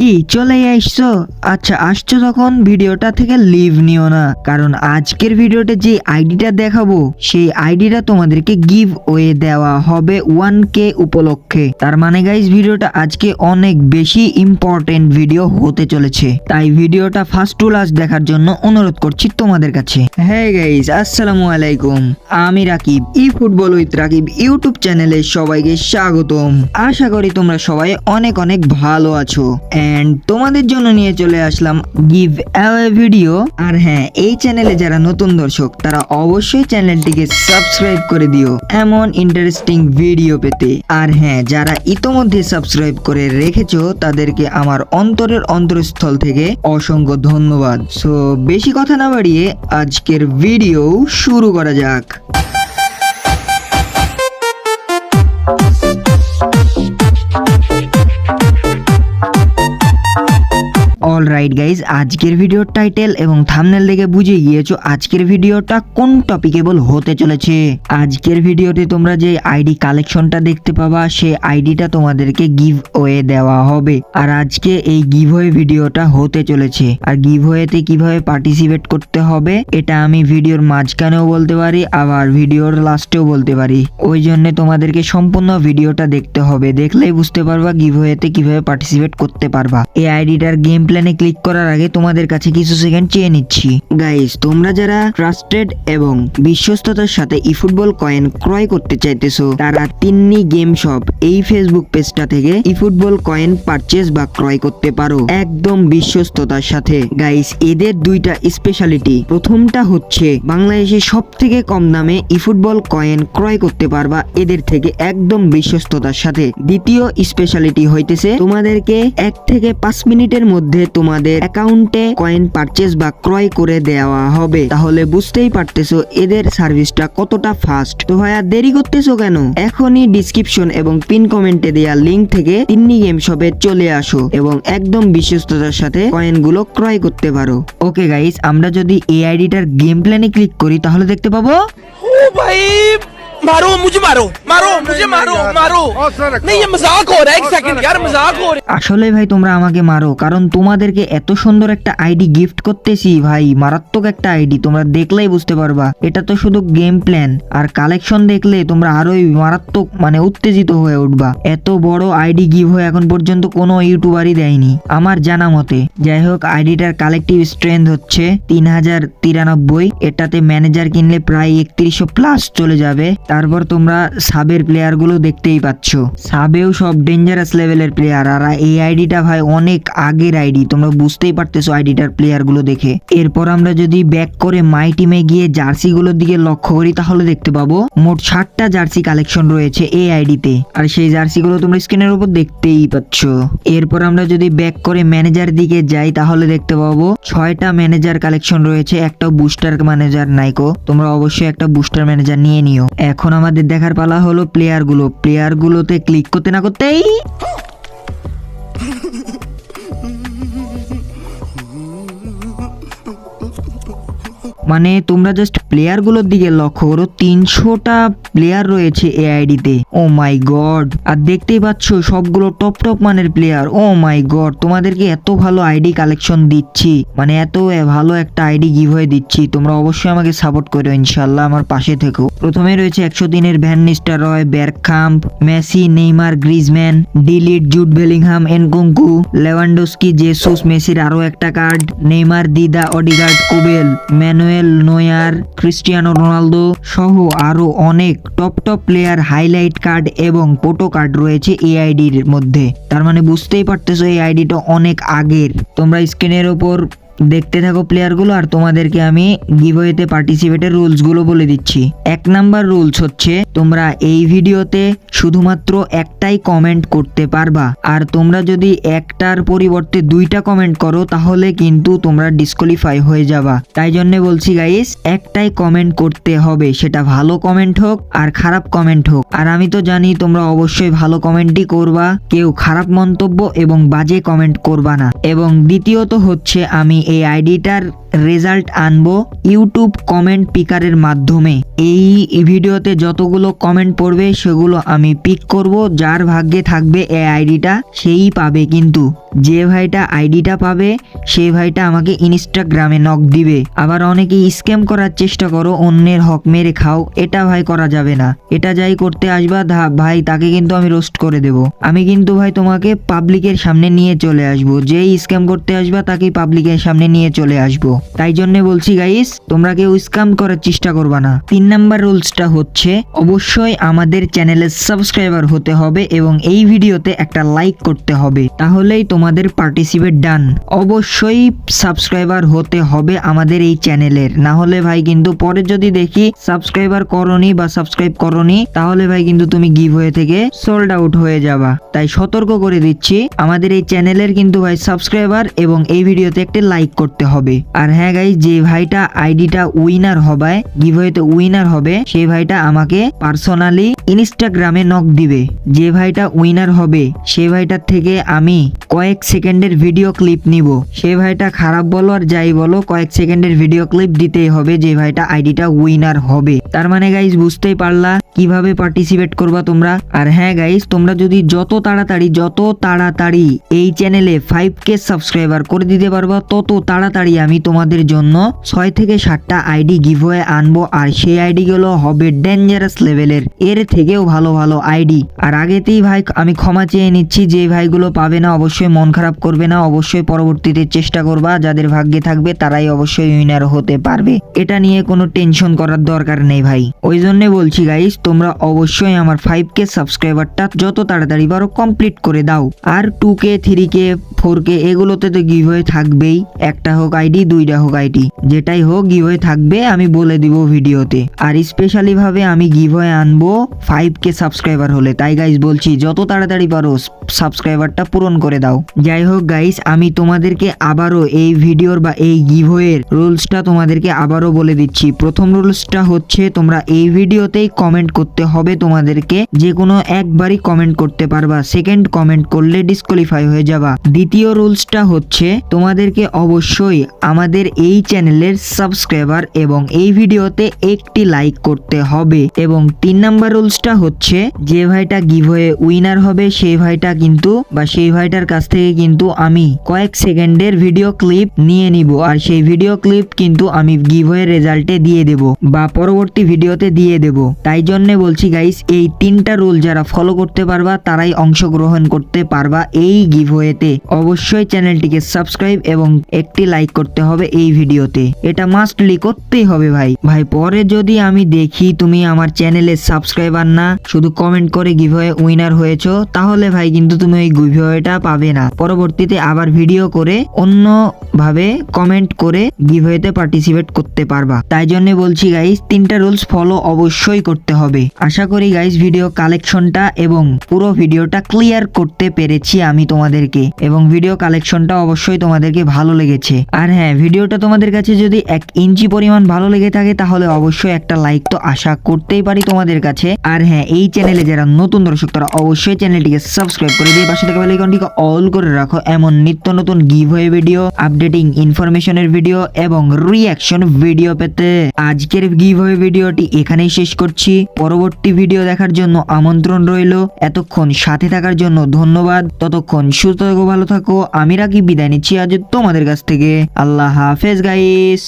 কি, চলে আসছো? আচ্ছা আসছো তখন ভিডিওটা থেকে লিভ নিও না। কারণ আজকের ভিডিওতে যে আইডিটা দেখাবো, সেই আইডিটা তোমাদেরকে গিভ ওয়ে দেওয়া হবে ওয়ান কে উপলক্ষে। তার মানে গাইজ ভিডিওটা আজকে অনেক বেশি ইম্পর্টেন্ট ভিডিও হতে চলেছে। তাই ভিডিওটা ফার্স্ট টু লাস্ট দেখার জন্য অনুরোধ করছি তোমাদের কাছে। হ্যাঁ গাইজ আসসালামু আলাইকুম। আমি রাকিব ই ফুটবল উইথ রাকিব ইউটিউব চ্যানেলে সবাইকে স্বাগতম। আশা করি তোমরা সবাই অনেক অনেক ভালো আছো। এন্ড তোমাদের জন্য নিয়ে চলে আসলাম গিভ অ্যাওয়ে ভিডিও আর হ্যাঁ এই চ্যানেলে যারা নতুন দর্শক, তারা অবশ্যই চ্যানেলটিকে সাবস্ক্রাইব করে দিও এমন ইন্টারেস্টিং ভিডিও পেতে। আর হ্যাঁ যারা ইতোমধ্যে সাবস্ক্রাইব করে রেখেছো, তাদেরকে আমার অন্তরের অন্তরস্থল থেকে অসংখ্য ধন্যবাদ। সো বেশি কথা না বাড়িয়ে আজকের ভিডিও শুরু করা যাক। রাইট গাইজ আজকের ভিডিওর টাইটেল এবং থামনেল দেখে বুঝে গিয়েছো আজকের ভিডিওটা কোন টপিকেবল হতে চলেছে। আজকের ভিডিওতে তোমরা যে আইডি কালেকশনটা দেখতে পাবা, সেই আইডিটা তোমাদেরকে গিভ ওয়ে দেওয়া হবে। আর আজকে এই গিভ ওয়ে ভিডিওটা হতে চলেছে। আর গিভ ওয়েতে কীভাবে পার্টিসিপেট করতে হবে, এটা আমি ভিডিওর মাঝখানেও বলতে পারি, আবার ভিডিওর লাস্টেও বলতে পারি। ওই জন্য তোমাদেরকে সম্পূর্ণ ভিডিওটা দেখতে হবে। দেখলেই বুঝতে পারবা গিভ ওয়েতে কীভাবে পার্টিসিপেট করতে পারবা। এই আইডিটার গেম প্ল্যানে ক্লিক করার আগে তোমাদের কাছে কিছু সেকেন্ড চেয়ে নিচ্ছি। গাইস তোমরা যারা ট্রাস্টেড এবং বিশ্বস্ততার সাথে ই ফুটবল কয়েন ক্রয় করতে চাইতেছো, তারা তিন্নি গেম শপ এই ফেসবুক পেজটা থেকে ই ফুটবল কয়েন পারচেজ বা ক্রয় করতে পারো। একদম বিশ্বস্ততার সাথে। গাইস এদের দুইটা স্পেশালিটি প্রথমটা হচ্ছে বাংলাদেশে সব থেকে কম দামে ই ফুটবল কয়েন ক্রয় করতে পারবা এদের থেকে একদম বিশ্বস্ততার সাথে। দ্বিতীয় স্পেশালিটি হইতেছে, তোমাদেরকে এক থেকে পাঁচ মিনিটের মধ্যে তোমাদের তাদের অ্যাকাউন্টে কয়েন পারচেস বা ক্রয় করে দেওয়া হবে। তাহলে বুঝতেই পারতেছো এদের সার্ভিসটা কতটা ফাস্ট। তো ভাইয়া, দেরি করতেছো কেন? এখনই ডিসক্রিপশন এবং পিন কমেন্টে দেওয়া লিঙ্ক থেকে তিন্নি গেম শপে চলে আসো এবং একদম বিশ্বস্ততার সাথে কয়েনগুলো ক্রয় করতে পারো। ওকে গাইস, আমরা যদি এআইডিটার গেম প্ল্যানে ক্লিক করি, তাহলে দেখতে পাবো? ও ভাই! मारो मुझे मारो मारो मुझे मारो मारो नहीं ये मजाक हो रहा है एक सेकंड यार मजाक हो रहा है আসলে ভাই তোমরা আমাকে মারো কারণ তোমাদেরকে এত সুন্দর একটা আইডি গিফট করতেছি ভাই মারাত্মক একটা আইডি তোমরা দেখলেই বুঝতে পারবা এটা তো শুধু গেম প্ল্যান আর কালেকশন দেখলে তোমরা আরোই মারাত্মক মানে উত্তেজিত হয়ে উঠবা এত বড় আইডি গিভ হয়ে এখন পর্যন্ত কোনো ইউটিউবারই দেয়নি আমার জানা মতে যাই হোক আইডিটার কালেকটিভ স্ট্রেংথ হচ্ছে তিন হাজার তিরানব্বই এটাতে ম্যানেজার কিনলে প্রায় একত্রিশশো প্লাস চলে যাবে তারপর তোমরা সাবের প্লেয়ারগুলো দেখতেই পাচ্ছ। সাবেও সব ডেঞ্জারাস লেভেলের প্লেয়ার আর এই আইডিটা ভাই অনেক আগের আইডি তোমরা বুঝতেই পারতেছো আইডিটার প্লেয়ারগুলো দেখে। এরপর আমরা যদি ব্যাক করে মাই টিমে গিয়ে জার্সি গুলোর দিকে লক্ষ্য করি, তাহলে দেখতে পাবো মোট ষাটটা জার্সি কালেকশন রয়েছে এই আইডিতে আর সেই জার্সি গুলো তোমরা স্ক্রিনের উপর দেখতেই পাচ্ছ। এরপর আমরা যদি ব্যাক করে ম্যানেজার দিকে যাই, তাহলে দেখতে পাবো ছয়টা ম্যানেজার কালেকশন রয়েছে, একটা বুস্টার ম্যানেজার নাইকো। তোমরা অবশ্যই একটা বুস্টার ম্যানেজার নিয়ে নিও। এখন আমাদের দেখার পালা হলো প্লেয়ারগুলো প্লেয়ারগুলোতে প্লেয়ার গুলোতে ক্লিক করতে না করতেই মানে তোমরা জাস্ট প্লেয়ারগুলোর দিকে লক্ষ্য করো, তিনশোটা প্লেয়ার রয়েছে এ আইডিতে ও মাই গড আর দেখতেই পাচ্ছ, সবগুলো টপ টপ মানের প্লেয়ার ও মাই গড তোমাদেরকে এত ভালো আইডি কালেকশন দিচ্ছি। মানে এত ভালো একটা আইডি গিভ হয়ে দিচ্ছি। তোমরা অবশ্যই আমাকে সাপোর্ট করো ইনশাল্লাহ আমার পাশে থেকো। প্রথমে রয়েছে একশো দিনের van Nistelrooy Bergkamp Messi Neymar Griezmann de Ligt Jude Bellingham Nkunku Lewandowski Jesus মেসির আরও একটা card Neymar Dida Odegaard কুবেল Manuel Neuer Cristiano Ronaldo সহ আরও অনেক top top player highlight card এবং ফোটো কার্ড রয়েছে এই আইডির মধ্যে। তার মানে বুঝতেই পারতেছো এই আইডিটা অনেক আগের। তোমরা স্ক্রিনের ওপর দেখতে থাকো প্লেয়ারগুলো আর তোমাদেরকে আমি গিভওয়েতে পার্টিসিপেটের রুলসগুলো বলে দিচ্ছি। এক নাম্বার রুলস হচ্ছে, তোমরা এই ভিডিওতে শুধুমাত্র একটাই কমেন্ট করতে পারবা। আর তোমরা যদি একটার পরিবর্তে দুইটা কমেন্ট করো, তাহলে কিন্তু তোমরা ডিসকোয়ালিফাই হয়ে যাবা। তাই জন্য বলছি গাইস একটাই কমেন্ট করতে হবে। সেটা ভালো কমেন্ট হোক আর খারাপ কমেন্ট হোক। আর আমি তো জানি তোমরা অবশ্যই ভালো কমেন্টই করবা। কেউ খারাপ মন্তব্য এবং বাজে কমেন্ট করবা না। এবং দ্বিতীয়ত হচ্ছে আমি এই আইডিটার রেজাল্ট আনব ইউটিউব কমেন্ট পিকারের মাধ্যমে। এই ভিডিওতে যতগুলো কমেন্ট পড়বে, সেগুলো আমি পিক করব। যার ভাগ্যে থাকবে এই আইডিটা, সেই পাবে কিন্তু। যে ভাইটা আইডিটা পাবে সেই ভাইটা আমাকে ইনস্টাগ্রামে নক দিবে। আবার অনেকে স্ক্যাম করার চেষ্টা করো, অন্যের হক মেরে খাও, এটা ভাই করা যাবে না। এটা যাই করতে আসবা ভাই, তাকে কিন্তু আমি রোস্ট করে দেব। আমি কিন্তু ভাই তোমাকে পাবলিকের সামনে নিয়ে চলে আসব। যেই স্ক্যাম করতে আসবা তাকে পাবলিকের সামনে নিয়ে চলে আসব। তাই জন্য বলছি গাইস তোমরা কেউ স্ক্যাম করার চেষ্টা করবা না। তিন নাম্বার রুলসটা হচ্ছে, অবশ্যই আমাদের চ্যানেলের সাবস্ক্রাইবার হতে হবে এবং এই ভিডিওতে একটা লাইক করতে হবে। তাহলেই তোমাদের পার্টিসিপেট ডান অবশ্যই সাবস্ক্রাইবার হতে হবে আমাদের এই চ্যানেলের। না হলে ভাই কিন্তু পরে যদি দেখি সাবস্ক্রাইবার করনি বা সাবস্ক্রাইব করনি, তাহলে ভাই কিন্তু তুমি গিভ হয়ে থেকে সোল্ড আউট হয়ে যাবা। তাই সতর্ক করে দিচ্ছি, আমাদের এই চ্যানেলের কিন্তু ভাই সাবস্ক্রাইবার এবং এই ভিডিওতে একটি লাইক করতে হবে। আর হ্যাঁ গাই যে ভাইটা আইডিটা উইনার হবে গিভ হয়েতে উইনার হবে সেই ভাইটা আমাকে পার্সোনালি ইনস্টাগ্রামে নক দিবে। যে ভাইটা উইনার হবে সেই ভাইটার থেকে আমি কয়েক সেকেন্ডের ভিডিও ক্লিপ নিব। সেই ভাইটা খারাপ বলো আর যাই বলো, কয়েক সেকেন্ডের ভিডিও ক্লিপ দিতেই হবে যে ভাইটা আইডিটা উইনার হবে। তার মানে গাইজ বুঝতেই পারলা? কীভাবে পার্টিসিপেট করবা তোমরা? আর হ্যাঁ গাইজ তোমরা যদি যত তাড়াতাড়ি যত তাড়াতাড়ি এই চ্যানেলে ফাইভ কে সাবস্ক্রাইবার করে দিতে পারবা, তত তাড়াতাড়ি আমি তোমাদের জন্য ছয় থেকে সাতটা আইডি গিভওয়ে আনব। আর সেই আইডি গুলো হবে ডেঞ্জারাস লেভেলের এর থেকেও ভালো ভালো আইডি আর আগেতেই ভাই, আমি ক্ষমা চেয়ে নিচ্ছি, যে ভাইগুলো পাবে না, অবশ্যই মন খারাপ করবে না, অবশ্যই পরবর্তীতে চেষ্টা করবা, যাদের ভাগ্যে থাকবে, তারাই অবশ্যই উইনার হতে পারবে। এটা নিয়ে কোনো টেনশন করার দরকার নেই ভাই। ওই জন্য বলছি গাইস তোমরা অবশ্যই আমার ফাইভ কে সাবস্ক্রাইবারটা যত তাড়াতাড়ি পারো কমপ্লিট করে দাও। আর two K three K four K এগুলোতে তো গিভ হয়ে থাকবেই। একটা হোক আইডি দুইটা হোক আইডি যেটাই হোক গিভ হয়ে থাকবে, আমি বলে দিব ভিডিওতে। আর স্পেশালি ভাবে আমি গিভ হয়ে আনব ফাইভ কে সাবস্ক্রাইবার হলে। তাই গাইস বলছি, যত তাড়াতাড়ি পারো সাবস্ক্রাইবারটা পূরণ করে দাও। যাই হোক গাইস আমি তোমাদেরকে আবারও এই ভিডিওর বা এই গিভওয়ের রুলসটা তোমাদেরকে আবারও বলে দিচ্ছি। প্রথম রুলসটা হচ্ছে, তোমরা এই ভিডিওতেই কমেন্ট করতে হবে তোমাদেরকে। যে কোনো একবারই কমেন্ট করতে পারবা। সেকেন্ড কমেন্ট করলে ডিসকোয়ালিফাই হয়ে যাবা। দ্বিতীয় রুলসটা হচ্ছে, তোমাদেরকে অবশ্যই আমাদের এই চ্যানেলের সাবস্ক্রাইবার এবং এই ভিডিওতে একটি লাইক করতে হবে। এবং তিন নাম্বার রুলসটা হচ্ছে, যে ভাইটা গিভওয়ে উইনার হবে, সেই ভাইটা কিন্তু বা সেই ভাইটার কাছ থেকে কিন্তু আমি কয়েক সেকেন্ডের ভিডিও ক্লিপ নিয়ে নিব। আর সেই ভিডিও ক্লিপ কিন্তু আমি গিভওয়ে রেজাল্টে দিয়ে দেব বা পরবর্তী ভিডিওতে দিয়ে দেব। তাই জন্য বলছি গাইস এই তিনটা রুল যারা ফলো করতে পারবা, তারাই অংশগ্রহণ করতে পারবা এই গিভওয়েতে অবশ্যই চ্যানেলটিকে সাবস্ক্রাইব এবং একটি লাইক করতে হবে এই ভিডিওতে এটা মাস্টলি করতেই হবে ভাই। ভাই, পরে যদি আমি দেখি তুমি আমার চ্যানেলে সাবস্ক্রাইবার না, শুধু কমেন্ট করে গিভওয়ে উইনার হয়েছো, তাহলে ভাই কিন্তু তুমি ওই গিভওয়েটা পাবে না। পরবর্তীতে আবার ভিডিও করে অন্য ভাবে কমেন্ট করে গিভওয়েতে পার্টিসিপেট করতে পারবা। তাই জন্য বলছি গাইস তিনটা রুলস ফলো অবশ্যই করতে হবে। আশা করি গাইস ভিডিও কালেকশনটা এবং পুরো ভিডিওটা ক্লিয়ার করতে পেরেছি আমি তোমাদেরকে। এবং ভিডিও কালেকশনটা অবশ্যই তোমাদেরকে ভালো লেগেছে। আর হ্যাঁ ভিডিওটা তোমাদের কাছে যদি এক ইঞ্চি পরিমাণ ভালো লেগে থাকে, তাহলে অবশ্যই একটা লাইক তো আশা করতেই পারি তোমাদের কাছে। আর হ্যাঁ এই চ্যানেলে যারা নতুন দর্শক, তারা অবশ্যই চ্যানেলটিকে সাবস্ক্রাইব করে দিয়ে পাশে থেকে বেলাইকনটিকে অল করে রাখো। এমন নিত্য নতুন গিভ হয়ে ভিডিও আপডেটিং ইনফরমেশনের ভিডিও এবং রিয়াকশন ভিডিও পেতে। আজকের গিভ হয়ে ভিডিওটি এখানেই শেষ করছি। পরবর্তী ভিডিও দেখার জন্য আমন্ত্রণ রইল। এতক্ষণ সাথে থাকার জন্য ধন্যবাদ। ততক্ষণ সুস্থ থাকো, ভালো থাকো। আমি রাখি। বিদায় নিচ্ছি আজ তোমাদের কাছ থেকে। আল্লাহ হাফেজ গাইস